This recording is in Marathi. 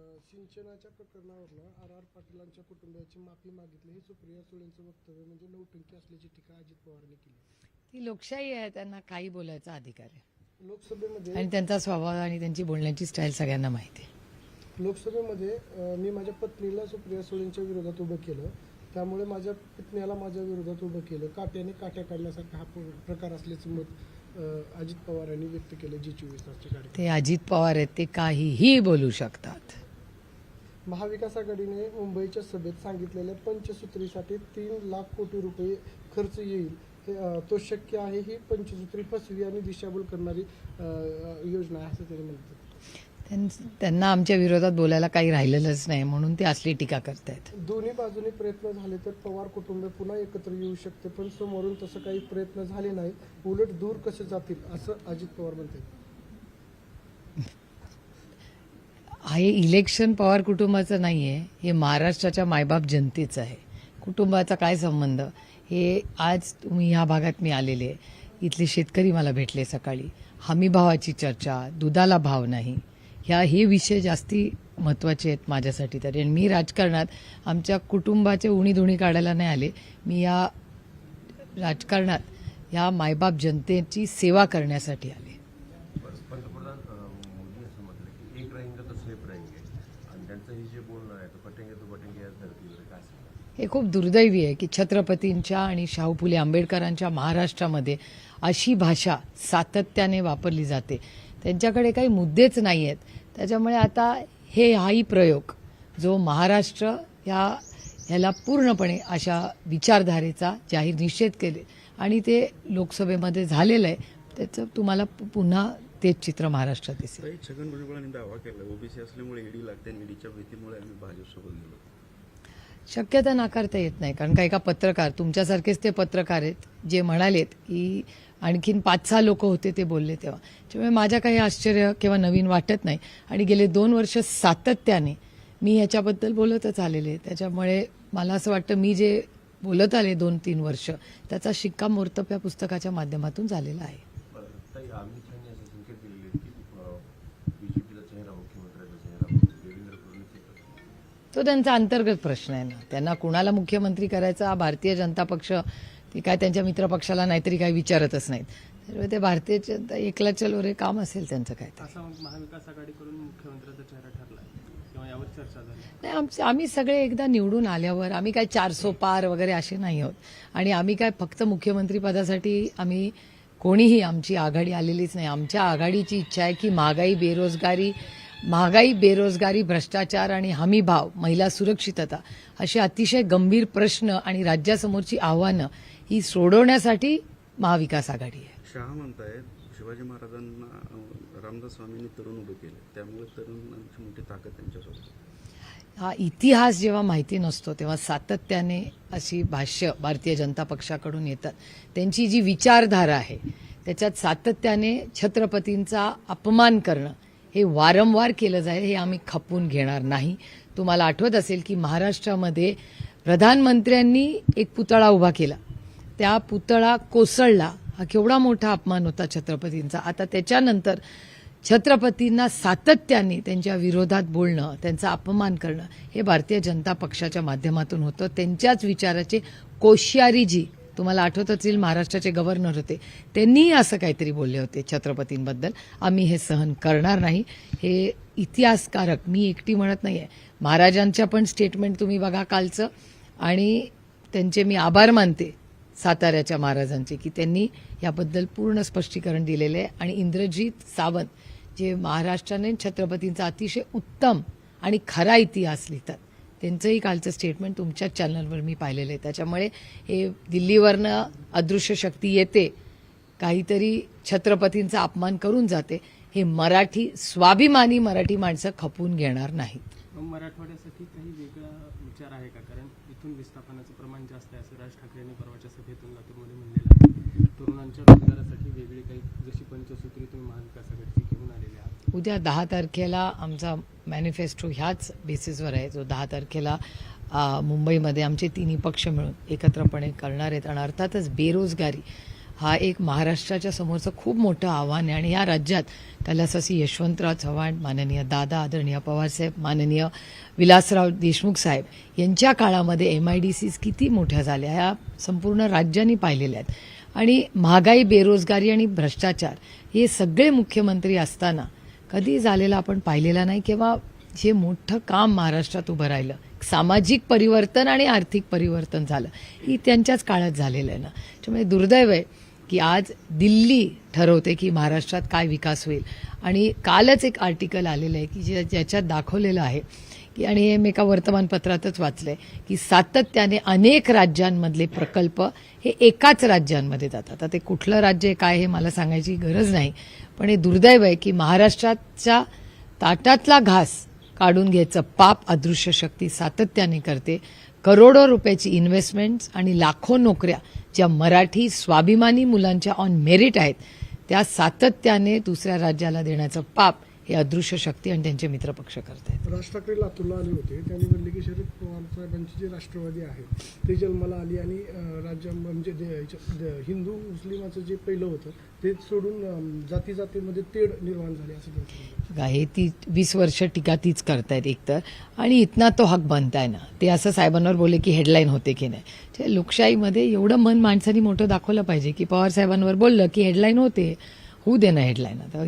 सिंचनाच्या प्रकरणावरनं आर आर पाटीलांच्या कुटुंबियाची माफी मागितली. ही सुप्रिया सुळेंचं वक्तव्य म्हणजे नौटंकी असल्याची टीका अजित पवारांनी केली. ती लोकशाही आहे त्यांना काही बोलायचा अधिकार आहे. लोकसभेमध्ये आणि त्यांचा स्वभाव आणि त्यांची बोलण्याची स्टाईल सगळ्यांना माहिती आहे. लोकसभेमध्ये मी माझ्या पत्नीला सुप्रिया सुळेंच्या विरोधात उभं केलं. त्यामुळे माझ्या पत्नीला माझ्या विरोधात उभं केलं. काट्याने काट्या काढण्यासारखा हा प्र- प्रकार असल्याचं मत अजित पवार यांनी व्यक्त केलं. जी चोवीस तासच्या ते अजित पवार आहेत ते काहीही बोलू शकतात. महाविकास आघाडीने मुंबईच्या सभेत सांगितलेल्या पंचसूत्रीसाठी तीन लाख कोटी रुपये खर्च येईल. हे, तो शक्य आहे ही पंचसूत्री फसवी आणि दिशाभूल करणारी योजना आहे असं त्यांनी म्हणतात त्यां- त्यांना आमच्या विरोधात बोलायला काही राहिलेलंच नाही म्हणून ते असली टीका करतायत. दोन्ही बाजूनी प्रयत्न झाले तर पवार कुटुंब पुन्हा एकत्र येऊ शकते पण समोरून तसं काही प्रयत्न झाले नाहीत उलट दूर कसे जातील असं अजित पवार म्हणतात. हे इलेक्शन पवार कुटुंबाचं नाही आहे हे महाराष्ट्राच्या मायबाप जनतेचं आहे. कुटुंबाचा काय संबंध? हे आज तुम्ही ह्या भागात मी आलेले आहे. इथले शेतकरी मला भेटले सकाळी. हमी भावाची चर्चा दुधाला भाव नाही. ह्या हे विषय जास्ती महत्त्वाचे आहेत माझ्यासाठी तरी. आणि मी राजकारणात आमच्या कुटुंबाचे उणीधुणी काढायला नाही आले. मी या राजकारणात या मायबाप जनतेची सेवा करण्यासाठी आले पंतप्रधान अ, मोदी असं म्हटलं की एक रहेंगे तो सेफ रहेंगे आणि त्यांचं हे जे बोलणं आहे तो पटेंगे तो बटेंगे याच धरतीवर काय सांगा हे खूप दुर्दैवी आहे की छत्रपतींच्या आणि शाहू फुले आंबेडकरांच्या महाराष्ट्रामध्ये अशी भाषा सातत्याने वापरली जाते. त्यांच्याकडे काही मुद्देच नाही आहेत. त्याच्यामुळे आता हे हाही प्रयोग जो महाराष्ट्र ह्या ह्याला पूर्णपणे अशा विचारधारेचा जाहीर निषेध केले आणि ते लोकसभेमध्ये झालेलं आहे त्याचं तुम्हाला पुन्हा तेच चित्र महाराष्ट्रात दिसेल. छगन भुजबळांनी दावा केला ओबीसी असल्यामुळे ईडी लागते आणि ईडीच्या भीतीमुळे आम्ही भाजपसोबत गेलो. शक्यता नाकारता येत नाही. कारण का एका पत्रकार तुमच्यासारखेच ते पत्रकार आहेत जे म्हणालेत की आणखीन पाच सहा लोक होते ते बोलले तेव्हा. त्यामुळे माझ्या काही आश्चर्य किंवा नवीन वाटत नाही. आणि गेले दोन वर्ष सातत्याने मी ह्याच्याबद्दल बोलतच आलेले. त्याच्यामुळे मला असं वाटतं मी जे बोलत आले दोन तीन वर्ष त्याचा शिक्कामोर्तब या पुस्तकाच्या माध्यमातून झालेला आहे बरं ताई अमित शहानी असं संकेत दिलेले आहेत की बीजेपीचा चेहरा मुख्यमंत्र्याचा चेहरा म्हणून देवेंद्र फडणवीस एकत्र तो त्यांचा अंतर्गत प्रश्न आहे ना. त्यांना कुणाला मुख्यमंत्री करायचा? भारतीय जनता पक्ष ते काय त्यांच्या मित्रपक्षाला नाहीतरी काही विचारतच नाहीत. त्यामुळे ते भारतीय जनता एकला चलो रे काम असेल त्यांचं काय महाविकास आघाडीकडून मुख्यमंत्र्याचा चेहरा ठरला नाही आमचे आम्ही सगळे एकदा निवडून आल्यावर आम्ही काय चारसो पार वगैरे असे नाही आहोत. आणि आम्ही काय फक्त मुख्यमंत्री पदासाठी आम्ही कोणीही आमची आघाडी आलेलीच नाही. आमच्या आघाडीची इच्छा आहे की महागाई बेरोजगारी महागाई बेरोजगारी भ्रष्टाचार आणि हमी भाव महिला सुरक्षितता असे अतिशय गंभीर प्रश्न आणि राज्यासमोरची आव्हानं ही सोडवण्यासाठी महाविकास आघाडी आहे. शहा म्हणतायत शिवाजी महाराजांना रामदास स्वामींनी तरुण उभे केले. त्यामुळे तरुणांची मोठी ताकद त्यांच्यासोबत हा इतिहास जेव्हा माहिती नसतो तेव्हा सातत्याने अशी भाष्य भारतीय जनता पक्षाकडून येतात. त्यांची जी विचारधारा आहे त्याच्यात सातत्याने छत्रपतींचा अपमान करणं हे वारंवार केलं जाईल हे आम्ही खपवून घेणार नाही. तुम्हाला आठवत असेल की महाराष्ट्रामध्ये प्रधानमंत्र्यांनी एक पुतळा उभा केला. त्या पुतळा कोसळला. हा केवढा मोठा अपमान होता छत्रपतींचा. आता त्याच्यानंतर छत्रपतींना सातत्याने त्यांच्या विरोधात बोलणं त्यांचा अपमान करणं हे भारतीय जनता पक्षाच्या माध्यमातून होतं. त्यांच्याच विचाराचे कोश्यारीजी तुम्हाला आठवत असतील महाराष्ट्राचे गव्हर्नर होते. त्यांनीही असं काहीतरी बोलले होते छत्रपतींबद्दल. आम्ही हे सहन करणार नाही. हे इतिहासकारक मी एकटी म्हणत नाही आहे महाराजांच्या पण स्टेटमेंट तुम्ही बघा कालचं. आणि त्यांचे मी आभार मानते साताऱ्याच्या महाराजांचे की त्यांनी याबद्दल पूर्ण स्पष्टीकरण दिलेलं आहे. आणि इंद्रजीत सावंत जे महाराष्ट्राने छत्रपतींचा अतिशय उत्तम आणि खरा इतिहास लिहितात. त्यांचंही कालचं स्टेटमेंट तुमच्याच चॅनलवर मी पाहिलेलं आहे. त्याच्यामुळे हे दिल्लीवरनं अदृश्य शक्ती येते काहीतरी छत्रपतींचा अपमान करून जाते हे मराठी स्वाभिमानी मराठी माणसं खपून घेणार नाहीत. मराठवाड्यासाठी काही वेगळा विचार आहे का? कारण इथून विस्थापनाचं प्रमाण जास्त आहे असं राज ठाकरेंनी परवाच्या सभेतून लातूरमध्ये म्हणलेलं आहे. तरुणांच्या रोजगारासाठी वेगळी काही जशी पंचसूत्री तुम्ही महाविकास आघाडीची उद्या दहा तारखेला आमचा मॅनिफेस्टो ह्याच बेसिसवर आहे. जो दहा तारखेला मुंबईमध्ये आमचे तिन्ही पक्ष मिळून एकत्रपणे करणार आहेत. आणि अर्थातच बेरोजगारी हा एक महाराष्ट्राच्या समोरचं खूप मोठं आव्हान आहे. आणि या राज्यात कलासासी यशवंतराव चव्हाण माननीय दादा आदरणीय पवारसाहेब माननीय विलासराव देशमुख साहेब यांच्या काळामध्ये एम आय डी सीज किती मोठ्या झाल्या ह्या संपूर्ण राज्यांनी पाहिलेल्या आहेत. आणि महागाई बेरोजगारी आणि भ्रष्टाचार हे सगळे मुख्यमंत्री असताना कधी झालेला आपण पाहिलेला नाही किंवा जे मोठं काम महाराष्ट्रात उभं राहिलं सामाजिक परिवर्तन आणि आर्थिक परिवर्तन झालं ही त्यांच्याच काळात झालेलं आहे ना. त्यामुळे दुर्दैव आहे की आज दिल्ली ठरवते की महाराष्ट्रात काय विकास होईल. आणि कालच एक आर्टिकल आलेलं आहे की ज्याच्यात दाखवलेलं आहे की आणि हे मी एका वर्तमानपत्रातच वाचलंय की सातत्याने अनेक राज्यांमधले प्रकल्प हे एकाच राज्यांमध्ये जातात. आता ते कुठलं राज्य आहे काय हे मला सांगायची गरज नाही पण हे दुर्दैव आहे की महाराष्ट्राच्या ताटातला घास काढून घ्यायचं पाप अदृश्य शक्ती सातत्याने करते. करोडो रुपयाची इन्व्हेस्टमेंट्स आणि लाखो नोकऱ्या ज्या मराठी स्वाभिमानी मुलांच्या ऑन मेरिट आहेत त्या सातत्याने दुसऱ्या राज्याला देण्याचं पाप हे अदृश्य शक्ती आणि त्यांचे मित्रपक्ष करत आहेत राज ठाकरे लातूरला आले होते. त्यांनी म्हणले की शरद पवार साहेबांची जी राष्ट्रवादी आहे ते जन्माला आली आणि राज्य म्हणजे हिंदू मुस्लिमाचं जे पहिलं होतं ते सोडून जाती जातीमध्ये तेढ निर्माण झाली असं हे ती वीस वर्ष टीका तीच करतायत एकतर. आणि इथना तो हक बनताय ना. ते असं साहेबांवर बोलले की हेडलाईन होते की नाही. लोकशाहीमध्ये एवढं मन माणसाने मोठं दाखवलं पाहिजे की पवार साहेबांवर बोललं की हेडलाईन होते. होऊ दे ना हेडलाईन आता.